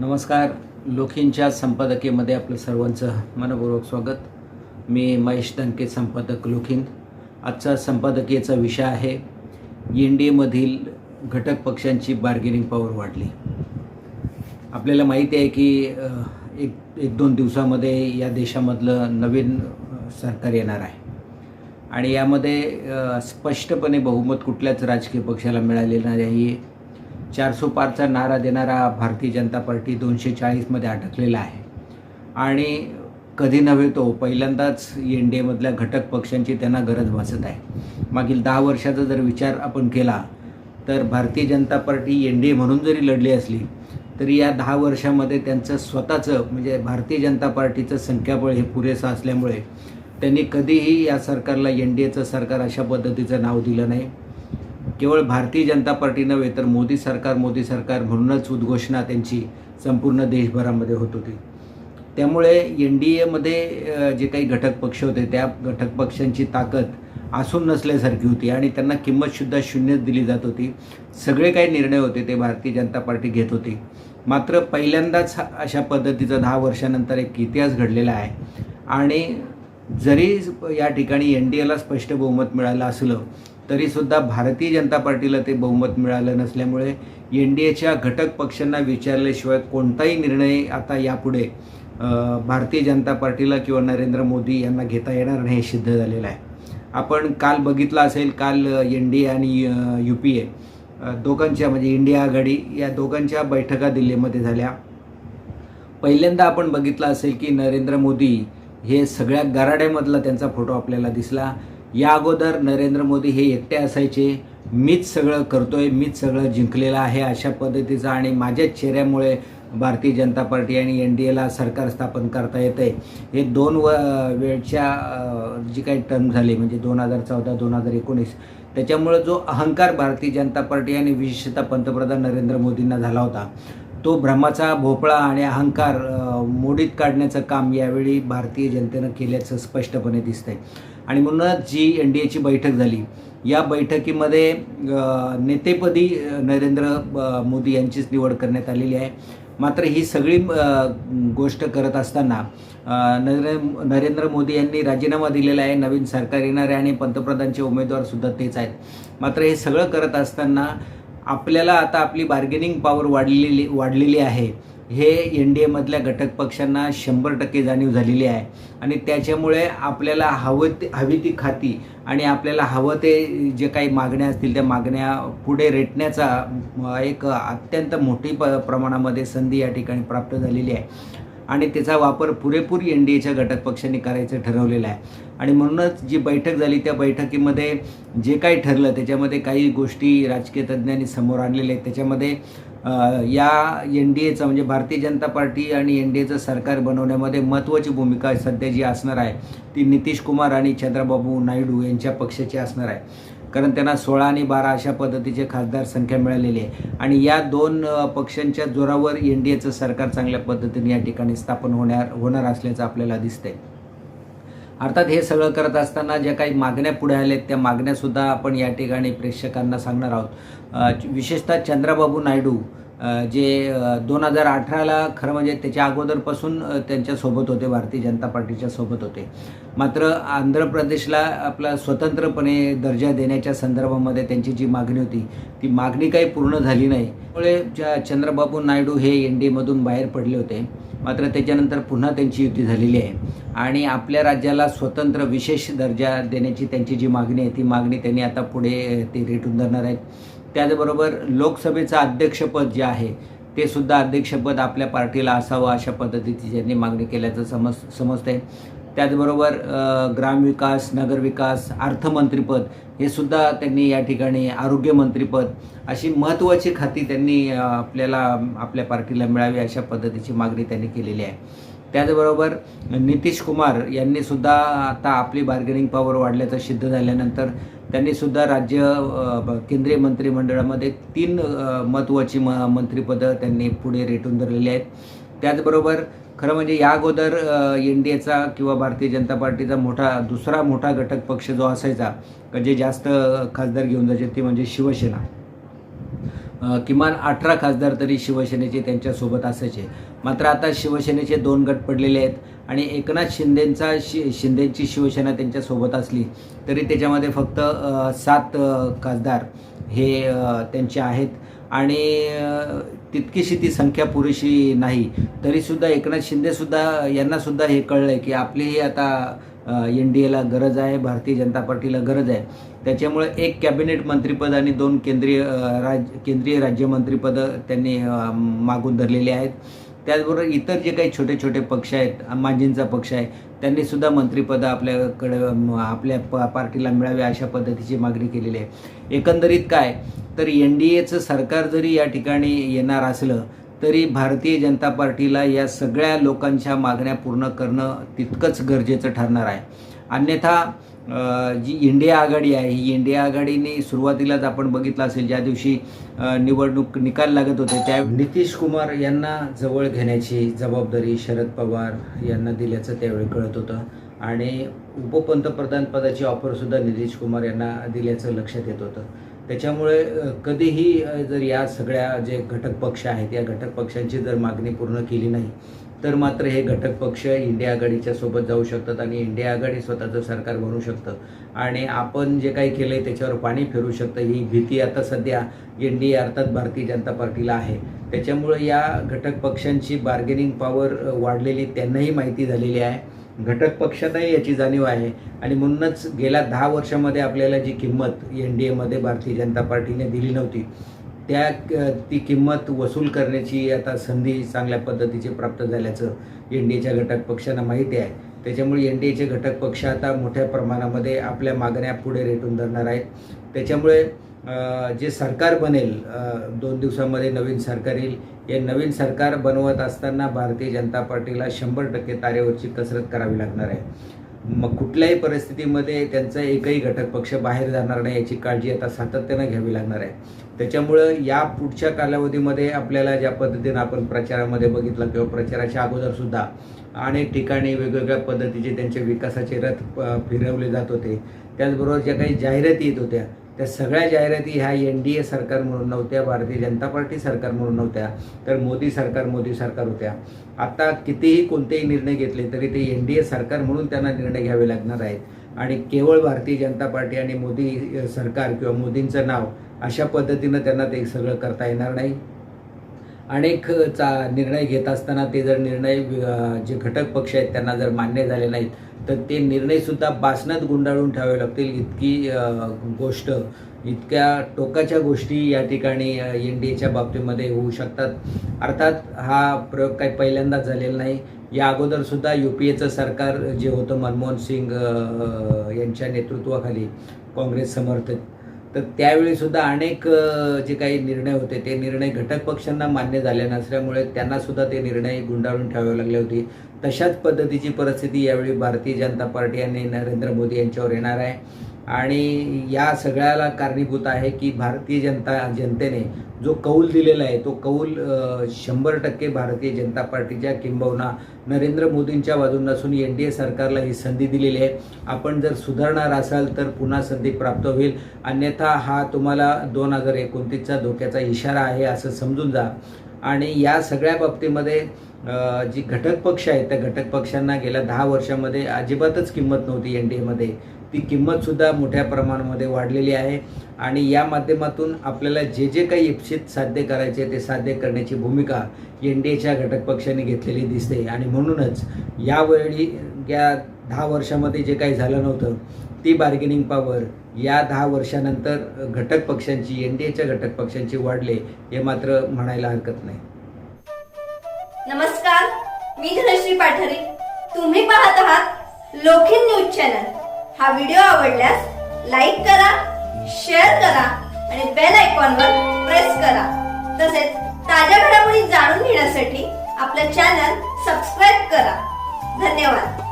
नमस्कार. लोखींच्या संपादकीमध्ये आपलं सर्वांचं मनपूर्वक स्वागत. मी महेश दणके संपादक लोखीन आजचा संपादकीयचा विषय आहे एन डी एमधील घटक पक्षांची बार्गेनिंग पॉवर वाढली. आपल्याला माहिती आहे की एक एक दोन दिवसामध्ये या देशामधलं नवीन सरकार येणार आहे. आणि यामध्ये स्पष्टपणे बहुमत कुठल्याच राजकीय पक्षाला मिळालेलं नाही. चारसो पारचा नारा देणारा भारतीय जनता पार्टी दोनशे चाळीसमध्ये अटकलेला आहे. आणि कधी नव्हे तो पहिल्यांदाच एन डी एमधल्या घटक पक्षांची त्यांना गरज भासत आहे. मागील दहा वर्षाचा जर विचार आपण केला तर Bharatiya Janata party N D A म्हणून जरी लढली असली तरी या दहा वर्षामध्ये त्यांचं स्वतःचं म्हणजे भारतीय जनता पार्टीचं संख्याबळ हे पुरेसं असल्यामुळे त्यांनी कधीही या सरकारला एन डी एचं सरकार अशा पद्धतीचं नाव दिलं नाही. केवळ भारतीय जनता पार्टी नव्हे तर मोदी सरकार मोदी सरकार म्हणूनच उद्घोषणा त्यांची संपूर्ण देशभरामध्ये होत होती. त्यामुळे एन डी एमध्ये जे काही घटक पक्ष होते त्या घटक पक्षांची ताकद असून नसल्यासारखी होती आणि त्यांना किंमतसुद्धा शून्यच दिली जात होती. सगळे काही निर्णय होते ते भारतीय जनता पार्टी घेत होती. मात्र पहिल्यांदाच हा- अशा पद्धतीचा दहा वर्षानंतर एक इतिहास घडलेला आहे. आणि जरी या ठिकाणी एन डी एला स्पष्ट बहुमत मिळालं असलं तरीसुद्धा भारतीय जनता पार्टीला ते बहुमत मिळालं नसल्यामुळे एन डी एच्या घटक पक्षांना विचारल्याशिवाय कोणताही निर्णय आता यापुढे भारतीय जनता पार्टीला किंवा नरेंद्र मोदी यांना घेता येणार नाही हे सिद्ध झालेलं आहे. आपण काल बघितलं असेल काल एन डी ए आणि यू पी ए दोघांच्या म्हणजे इंडिया आघाडी या दोघांच्या बैठका दिल्लीमध्ये झाल्या. पहिल्यांदा आपण बघितलं असेल की नरेंद्र मोदी हे सगळ्या गराड्यामधला त्यांचा फोटो आपल्याला दिसला. या अगोदर नरेंद्र मोदी हे एकटे असायचे. मीच सगळं करतोय मीच सगळं जिंकलेलं आहे अशा पद्धतीचा आणि माझ्याच चेहऱ्यामुळे भारतीय जनता पार्टी आणि एन डी एला सरकार स्थापन करता येतं आहे हे दोन व वेळच्या जी काही टर्म झाली म्हणजे दोन हजार चौदा दोन हजार एकोणीस त्याच्यामुळं जो अहंकार भारतीय जनता पार्टी आणि विशेषतः पंतप्रधान नरेंद्र मोदींना झाला होता तो भ्रमाचा भोपळा आणि अहंकार मोडीत काढण्याचं काम यावेळी भारतीय जनतेनं केल्याचं स्पष्टपणे दिसतंय. आणि म्हणूनच जी एन डी एची बैठक झाली या बैठकीमध्ये नेतेपदी नरेंद्र मोदी यांचीच निवड करण्यात आलेली आहे. मात्र ही सगळी गोष्ट करत असताना नरेंद्र नरेंद्र मोदी यांनी राजीनामा दिलेला आहे. नवीन सरकार येणार आहे आणि पंतप्रधानचे उमेदवारसुद्धा तेच आहेत. मात्र हे सगळं करत असताना आपल्याला आता आपली बार्गेनिंग पॉवर वाढलेली वाढलेली आहे. हे एन डी एमधल्या घटक पक्षांना शंभर टक्के जाणीव झालेली आहे. आणि त्याच्यामुळे आपल्याला हवं ते हवी ती खाती आणि आपल्याला हवं ते जे काही मागण्या असतील त्या मागण्या पुढे रेटण्याचा एक अत्यंत मोठी प प्रमाणामध्ये संधी या ठिकाणी प्राप्त झालेली आहे. आणि त्याचा वापर पुरेपूर एन डी एच्या घटक पक्षांनी करायचं ठरवलेलं आहे. आणि म्हणूनच जी बैठक झाली त्या बैठकीमध्ये जे काही ठरलं त्याच्यामध्ये काही गोष्टी राजकीय तज्ज्ञांनी समोर आणलेल्या आहेत. त्याच्यामध्ये या एन डी एचं म्हणजे भारतीय जनता पार्टी आणि एन डी एचं सरकार बनवण्यामध्ये महत्त्वाची भूमिका सध्या जी असणार आहे. ती नितीश कुमार आणि चंद्रबाबू नायडू यांच्या पक्षाची असणार आहे. कारण त्यांना सोळा आणि बारा अशा पद्धतीचे खासदार संख्या मिळालेली आहे. आणि या दोन पक्षांच्या जोरावर एन डी एचं सरकार चांगल्या पद्धतीने या ठिकाणी स्थापन होणार होणार असल्याचं आपल्याला दिसतंय. अर्थात हे सगळं करत असताना ज्या काही मागण्या पुढे आल्या त्या मागण्यासुद्धा आपण या ठिकाणी प्रेक्षकांना सांगणार आहोत. विशेषतः चंद्रबाबू नायडू जे दोन हजार अठराला खरं म्हणजे त्याच्या अगोदरपासून त्यांच्यासोबत होते भारतीय जनता पार्टीच्या सोबत होते. मात्र आंध्र प्रदेशला आपला स्वतंत्रपणे दर्जा देण्याच्या संदर्भामध्ये त्यांची जी मागणी होती ती मागणी काही पूर्ण झाली नाही. त्यामुळे चंद्रबाबू नायडू हे एन डी एमधून बाहेर पडले होते. मात्र त्याच्यानंतर पुन्हा त्यांची युती झालेली आहे. आणि आपल्या राज्याला स्वतंत्र विशेष दर्जा देण्याची त्यांची जी मागणी आहे ती मागणी त्यांनी आता पुढे ते रेटून धरणार आहेत. त्याचबरोबर लोकसभेचं अध्यक्षपद जे आहे ते सुद्धा अध्यक्षपद आपल्या पार्टीला असावं अशा पद्धतीची ज्यांनी मागणी केल्याचं समज समजतंय. त्याचबरोबर ग्रामविकास नगरविकास अर्थमंत्रीपद हे सुद्धा त्यांनी या ठिकाणी आरोग्यमंत्रीपद अशी महत्त्वाची खाती त्यांनी आपल्याला आपल्या पार्टीला मिळावी अशा पद्धतीची मागणी त्यांनी केलेली आहे. त्याचबरोबर नितीश कुमार यांनी सुद्धा आता आपली बार्गेनिंग पॉवर वाढल्याचं सिद्ध झाल्यानंतर त्यांनी सुद्धा राज्य केंद्रीय मंत्रिमंडळामध्ये तीन महत्त्वाची म मंत्रिपदं त्यांनी पुढे रेटून धरलेली आहेत. त्याचबरोबर खरं म्हणजे या अगोदर एन डी एचा किंवा भारतीय जनता पार्टीचा मोठा दुसरा मोठा घटक पक्ष जो असायचा का जे जास्त खासदार घेऊन जायचे ते म्हणजे शिवसेना. किमान अठरा खासदार तरी शिवसेनेचे त्यांच्यासोबत असायचे. मात्र आता शिवसेनेचे दोन गट पडलेले आहेत आणि एकनाथ शिंदेंचा शि शिंदेची शिवसेना त्यांच्यासोबत असली तरी त्याच्यामध्ये फक्त सात खासदार हे त्यांचे आहेत. आणि तितकीशी ती संख्या पुरेशी नाही. तरीसुद्धा एकनाथ शिंदेसुद्धा यांनासुद्धा हे कळलं आहे की आपलीही आता एन डी एला गरज आहे भारतीय जनता पार्टीला गरज आहे. त्याच्यामुळे एक कॅबिनेट मंत्रीपद आणि दोन केंद्रीय राज केंद्रीय राज्यमंत्रीपदं त्यांनी मागून धरलेली आहेत. त्याचबरोबर इतर जे काही छोटे छोटे पक्ष आहेत मांजींचा पक्ष आहे त्यांनीसुद्धा मंत्रीपदं मंत्रिपदं आपल्याकडे आपल्या प पार्टीला मिळावे अशा पद्धतीची मागणी केलेली आहे. एकंदरीत काय तर एन डी एचं सरकार जरी या ठिकाणी येणार असलं तरी भारतीय जनता पार्टीला या सगळ्या लोकांच्या मागण्या पूर्ण करणं तितकंच गरजेचं ठरणार आहे. अन्यथा जी इंडिया आघाडी आहे ही इंडिया आघाडीने सुरुवातीलाच आपण बघितलं असेल ज्या दिवशी निवडणूक निकाल लागत होते त्या नितीश कुमार यांना जवळ घेण्याची जबाबदारी शरद पवार यांना दिल्याचं त्यावेळी कळत होतं. आणि उपपंतप्रधानपदाची ऑफरसुद्धा नितीश कुमार यांना दिल्याचं लक्षात येत होतं. त्याच्यामुळे कधीही जर या सगळ्या जे घटक पक्ष आहेत या घटक पक्षांची जर मागणी पूर्ण केली नाही तर मात्र हे घटक पक्ष इंडिया आघाडीच्या सोबत जाऊ शकतात आणि इंडिया आघाडी स्वतःचं सरकार बनवू शकतं. आणि आपण जे काही केलं आहे त्याच्यावर पाणी फिरू शकतं. ही भीती आता सध्या एन डी ए अर्थात भारतीय जनता पार्टीला आहे. त्याच्यामुळे या घटक पक्षांची बार्गेनिंग पॉवर वाढलेली त्यांनाही माहिती झालेली आहे. घटक पक्षातही याची जाणीव आहे. आणि म्हणूनच गेल्या दहा वर्षामध्ये आपल्याला जी किंमत एन डी एमध्ये भारतीय जनता पार्टीने दिली नव्हती त्या ती किंमत वसूल करण्याची आता संधी चांगल्या पद्धतीची प्राप्त झाल्याचं एन डी एच्या घटक पक्षांना माहिती आहे. त्याच्यामुळे एन डी एचे घटक पक्ष आता मोठ्या प्रमाणामध्ये आपल्या मागण्या पुढे रेटून धरणार आहेत. त्याच्यामुळे जे सरकार बनेल दोन दिवसामध्ये नवीन सरकार येईल हे नवीन सरकार बनवत असताना भारतीय जनता पार्टीला शंभर टक्के तारेवरची कसरत करावी लागणार आहे. मग कुठल्याही परिस्थितीमध्ये त्यांचा एकही घटक पक्ष बाहेर जाणार नाही याची काळजी आता सातत्यानं घ्यावी लागणार आहे. त्याच्यामुळं या पुढच्या कालावधीमध्ये आपल्याला ज्या पद्धतीनं आपण प्रचारामध्ये बघितलं किंवा प्रचाराच्या अगोदरसुद्धा अनेक ठिकाणी वेगवेगळ्या पद्धतीचे त्यांचे विकासाचे रथ फिरवले जात होते. त्याचबरोबर ज्या काही जाहिराती येत होत्या त्या सगळ्या जाहिराती ह्या एन डी ए सरकार म्हणून नव्हत्या भारतीय जनता पार्टी सरकार म्हणून नव्हत्या तर मोदी सरकार मोदी सरकार होत्या. आता कितीही कोणतेही निर्णय घेतले तरी ते एन डी ए सरकार म्हणून त्यांना निर्णय घ्यावे लागणार आहेत. आणि केवळ भारतीय जनता पार्टी आणि मोदी सरकार किंवा मोदींचं नाव अशा पद्धतीनं त्यांना ते सगळं करता येणार नाही. अनेक चा निर्णय घेत असताना ते जर निर्णय जे घटक पक्ष आहेत त्यांना जर मान्य झाले नाहीत तर ते निर्णयसुद्धा बासनात गुंडाळून ठेवावे लागतील. इतकी गोष्ट इतक्या टोकाच्या गोष्टी या ठिकाणी एन डी एच्या बाबतीमध्ये होऊ शकतात. अर्थात हा प्रयोग काही पहिल्यांदाच झालेला नाही. या अगोदरसुद्धा यू पी एचं सरकार जे होतं मनमोहन सिंग यांच्या नेतृत्वाखाली काँग्रेस समर्थित तर त्यावेळी सुद्धा अनेक जे काही निर्णय होते ते निर्णय घटक पक्षांना मान्य झाले नसल्यामुळे त्यांना सुद्धा ते निर्णय गुंडाळून ठेवावे लागले होते. तशाच पद्धतीची परिस्थिती यावेळी भारतीय जनता पार्टी आणि नरेंद्र मोदी यांच्यावर येणार आहे. आणि या सगळ्याला कारणीभूत आहे की भारतीय जनता जनतेने जो कौल दिलेला आहे तो कौल शंभर टक्के भारतीय जनता पार्टीच्या किंबहुना नरेंद्र मोदींच्या बाजून नसून एन डी ए सरकारला ही संधी दिलेली आहे. आपण जर सुधारणार असाल तर पुन्हा संधी प्राप्त होईल. अन्यथा हा तुम्हाला दोन हजार एकोणतीसचा धोक्याचा इशारा आहे असं समजून जा. आणि या सगळ्या बाबतीमध्ये जी घटक पक्ष आहेत त्या घटक पक्षांना गेल्या दहा वर्षामध्ये अजिबातच किंमत नव्हती एन डी एमध्ये. ती किंमतसुद्धा मोठ्या प्रमाणामध्ये वाढलेली आहे आणि या माध्यमातून आपल्याला जे जे काही इप्सित साध्य करायचे ते साध्य करण्याची भूमिका एन डी एच्या घटक पक्षाने घेतलेली दिसते. आणि म्हणूनच यावेळी या दहा वर्षामध्ये जे काही झालं नव्हतं ती बार्गेनिंग पॉवर या दहा वर्षानंतर घटक पक्षांची एन डी एच्या घटक पक्षांची वाढले हे मात्र म्हणायला हरकत नाही. नमस्कार मी धनश्री पाठारे. तुम्ही पाहत आहात लोखिन न्यूज चॅनल. हा व्हिडिओ आवडल्यास लाईक करा शेअर करा आणि बेल आयकॉनवर प्रेस करा. तसेच ताज्या घडामोडी जाणून घेण्यासाठी आपलं चॅनल सबस्क्राईब करा. धन्यवाद.